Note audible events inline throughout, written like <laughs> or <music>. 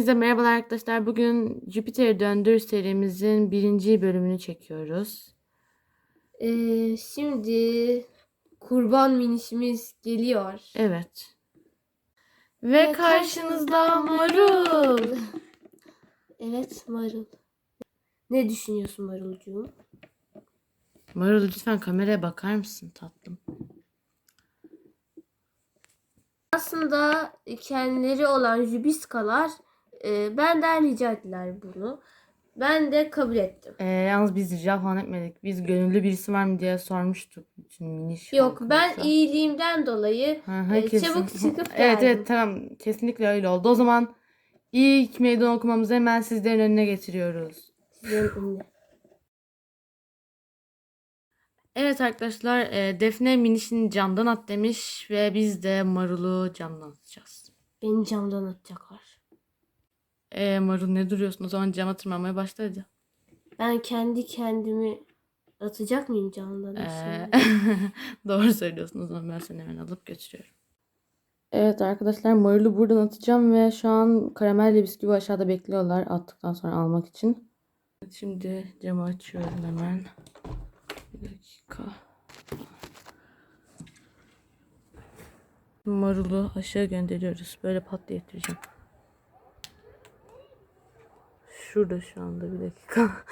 Hepinize merhabalar arkadaşlar. Bugün Jüpiter'i Döndür serimizin birinci bölümünü çekiyoruz. Ee, şimdi kurban minişimiz geliyor. Evet. Ve, karşınızda Marul. <laughs> Evet Marul. Ne düşünüyorsun Marulcuğum? Marul lütfen kameraya bakar mısın tatlım? Aslında kendileri olan Jubiskalar e, benden rica ettiler bunu. Ben de kabul ettim. Ee, yalnız biz rica falan etmedik. Biz gönüllü birisi var mı diye sormuştuk. Bütün miniş Yok ben halkımıza. iyiliğimden dolayı hı, e, kesin. çabuk çıkıp Evet geldim. evet tamam kesinlikle öyle oldu. O zaman ilk meydan okumamızı hemen sizlerin önüne getiriyoruz. Önüne. Evet arkadaşlar e, Defne minişini camdan at demiş ve biz de Marul'u camdan atacağız. Beni camdan atacaklar. E, Marul ne duruyorsun o zaman cama tırmanmaya başla hadi. Ben kendi kendimi atacak mıyım camdan? E, aşağıya? <laughs> doğru söylüyorsun o zaman ben seni hemen alıp götürüyorum. Evet arkadaşlar Marul'u buradan atacağım ve şu an karamelle bisküvi aşağıda bekliyorlar attıktan sonra almak için. Şimdi camı açıyorum hemen. Bir dakika. Marul'u aşağı gönderiyoruz. Böyle pat diye ittireceğim. Şurada şu anda bir dakika. <laughs>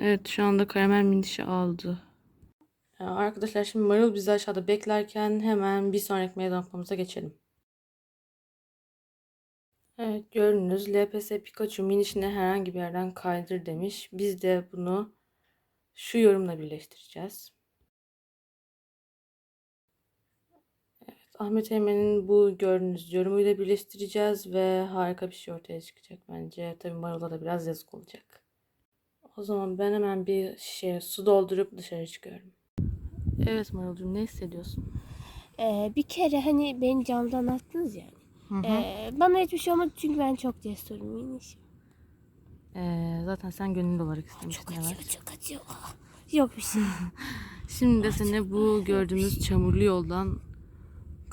Evet şu anda karamel minişi aldı. Ee, Arkadaşlar şimdi Marul bizi aşağıda beklerken hemen bir sonraki meydan okumamıza geçelim. Evet gördünüz LPS Pikachu minişini herhangi bir yerden kaydır demiş. Biz de bunu şu yorumla birleştireceğiz. Ahmet Eymen'in bu gördüğünüz yorumuyla birleştireceğiz ve harika bir şey ortaya çıkacak bence. Tabii Marul'a da biraz yazık olacak. O zaman ben hemen bir şişeye su doldurup dışarı çıkıyorum. Evet Marul'cum ne hissediyorsun? Ee, bir kere hani beni camdan attınız yani. Hı hı. Ee, bana hiçbir şey olmadı çünkü ben çok cesurum minişim. Ee, zaten sen gönüllü olarak Çok istemiştin acıyor, evet. çok acıyor. Ah, Yok bir şey. <laughs> Şimdi de seni bu gördüğümüz çamurlu yoldan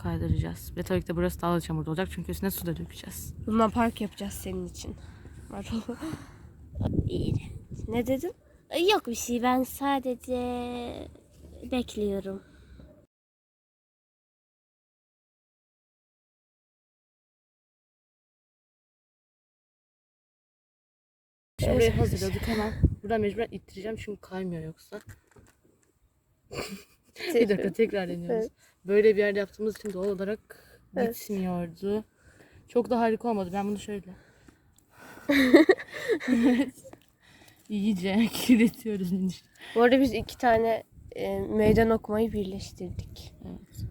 kaydıracağız. Ve tabii ki de burası daha da çamurlu olacak çünkü üstüne su da dökeceğiz. Luna Park yapacağız senin için. <laughs> Ne dedin? Ee, Yok bir şey. Ben sadece bekliyorum. Şimdi Evet. burayı hazırladık hemen. Buradan mecburen ittireceğim çünkü kaymıyor yoksa. <laughs> bir dakika tekrar deniyoruz. Evet. Böyle bir yerde yaptığımız için doğal olarak Evet. gitmiyordu. Çok da harika olmadı. Ben bunu şöyle. evet. <laughs> İyice kirletiyoruz miniş. Bu arada biz iki tane e, meydan okumayı birleştirdik. Evet.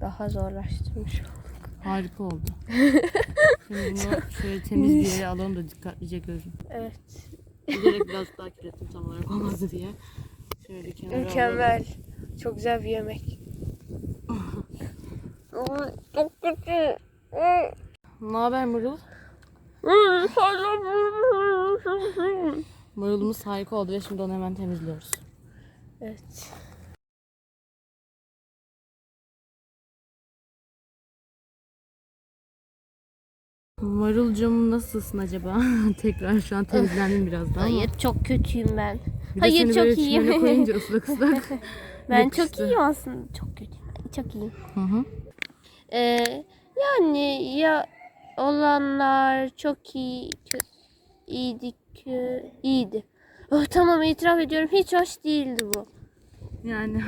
Daha zorlaştırmış olduk. Harika oldu. <laughs> Şimdi bunu şöyle temiz bir yere alalım da dikkatlice görün. Evet. Bilerek biraz daha kirlettim tam olarak olmadı diye. Şöyle kenara alalım. Mükemmel. Çok güzel bir yemek. Ay, Çok kötü. Ne haber Marul? Marulumuz harika oldu ve şimdi onu hemen temizliyoruz. Evet. Marulcum nasılsın acaba? <laughs> Tekrar şu an temizlendim biraz daha ama. Hayır çok kötüyüm ben. Bir de Hayır, seni çok böyle iyiyim. çimene koyunca ıslak ıslak. <laughs> Ben Yakıştı. çok iyiyim aslında. Çok kötüyüm. Çok iyiyim. Hı hı. Ee, yani ya olanlar çok iyi kö- iyiydi kö- iyiydi. Oh, tamam itiraf ediyorum hiç hoş değildi bu. Yani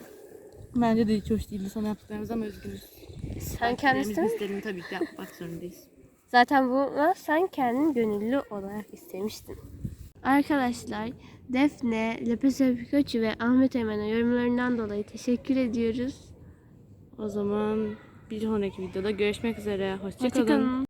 <laughs> bence de hiç hoş değildi sana yaptıklarımız ama üzgünüz. Sen kendisi Takipçilerimizin isteğini tabii ki yapmak zorundayız. Zaten buna sen kendin gönüllü olarak istemiştin. Arkadaşlar Defne, Lepese Pikachu ve Ahmet Emen'e yorumlarından dolayı teşekkür ediyoruz. O zaman bir sonraki videoda görüşmek üzere. Hoşçakalın. Hoşçakalın.